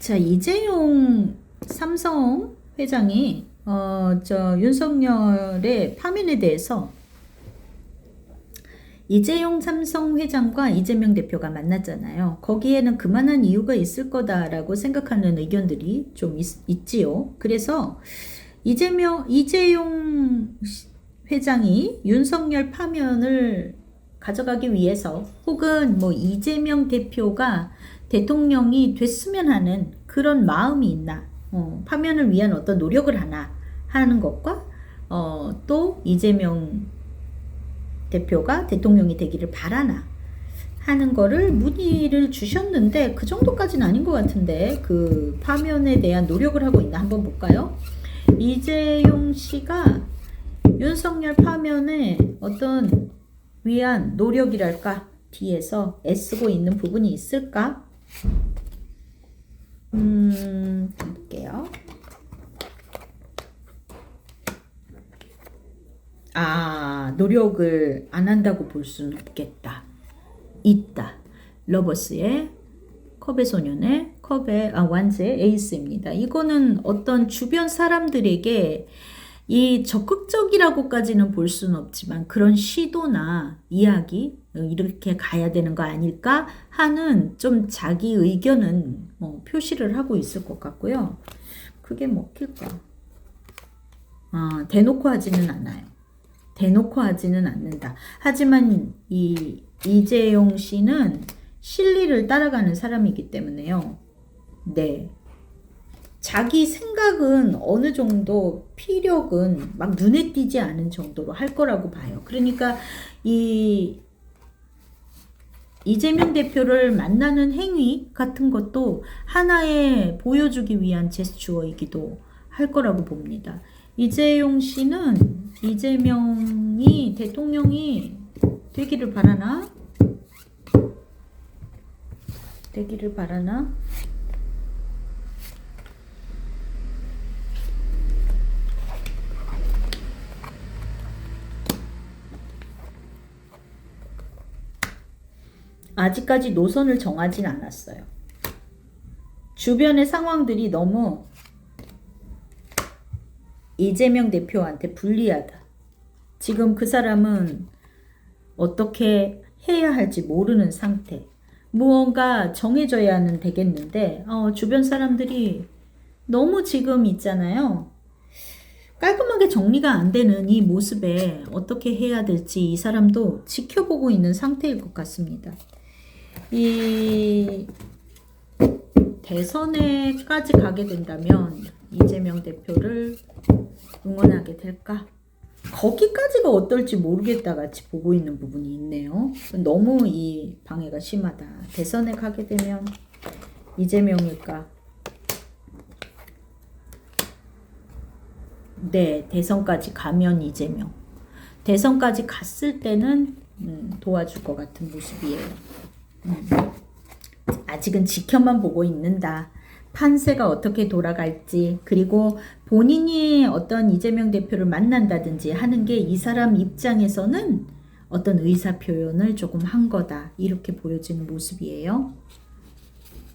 자, 이재용 삼성 회장이 어, 저 윤석열의 파면에 대해서 이재용 삼성 회장과 이재명 대표가 만났잖아요. 거기에는 그만한 이유가 있을 거다라고 생각하는 의견들이 좀 있, 지요 그래서 이재명 이재용 회장이 윤석열 파면을 가져가기 위해서 혹은 뭐 이재명 대표가 대통령이 됐으면 하는 그런 마음이 있나 어, 파면을 위한 어떤 노력을 하나 하는 것과 어, 또 이재명 대표가 대통령이 되기를 바라나 하는 거를 문의를 주셨는데 그 정도까지는 아닌 것 같은데 그 파면에 대한 노력을 하고 있나 한번 볼까요? 이재용 씨가 윤석열 파면에 어떤 위한 노력이랄까 뒤에서 애쓰고 있는 부분이 있을까? 음, 볼게요. 아, 노력을 안 한다고 볼 수는 없겠다. 있다. 러버스의 컵의 소년의 컵의 아, 완즈의 에이스입니다. 이거는 어떤 주변 사람들에게 이 적극적이라고까지는 볼 수는 없지만 그런 시도나 이야기 어, 이렇게 가야 되는 거 아닐까 하는 좀 자기 의견은 뭐 표시를 하고 있을 것 같고요. 그게 먹힐까? 아, 대놓고 하지는 않아요. 대놓고 하지는 않는다. 하지만 이 이재용 씨는 실리를 따라가는 사람이기 때문에요. 네. 자기 생각은 어느 정도 피력은 막 눈에 띄지 않은 정도로 할 거라고 봐요. 그러니까 이 이재명 대표를 만나는 행위 같은 것도 하나의 보여주기 위한 제스처이기도 할 거라고 봅니다. 이재용 씨는 이재명이 대통령이 되기를 바라나? 되기를 바라나? 아직까지 노선을 정하진 않았어요. 주변의 상황들이 너무 이재명 대표한테 불리하다. 지금 그 사람은 어떻게 해야 할지 모르는 상태. 무언가 정해져야는 되겠는데, 어, 주변 사람들이 너무 지금 있잖아요. 깔끔하게 정리가 안 되는 이 모습에 어떻게 해야 될지 이 사람도 지켜보고 있는 상태일 것 같습니다. 이 대선에까지 가게 된다면 이재명 대표를 응원하게 될까? 거기까지가 어떨지 모르겠다 같이 보고 있는 부분이 있네요. 너무 이 방해가 심하다. 대선에 가게 되면 이재명일까? 네, 대선까지 가면 이재명. 대선까지 갔을 때는 음, 도와줄 것 같은 모습이에요. 음. 아직은 지켜만 보고 있는다. 판세가 어떻게 돌아갈지 그리고 본인이 어떤 이재명 대표를 만난다든지 하는 게 이 사람 입장에서는 어떤 의사 표현을 조금 한 거다 이렇게 보여지는 모습이에요.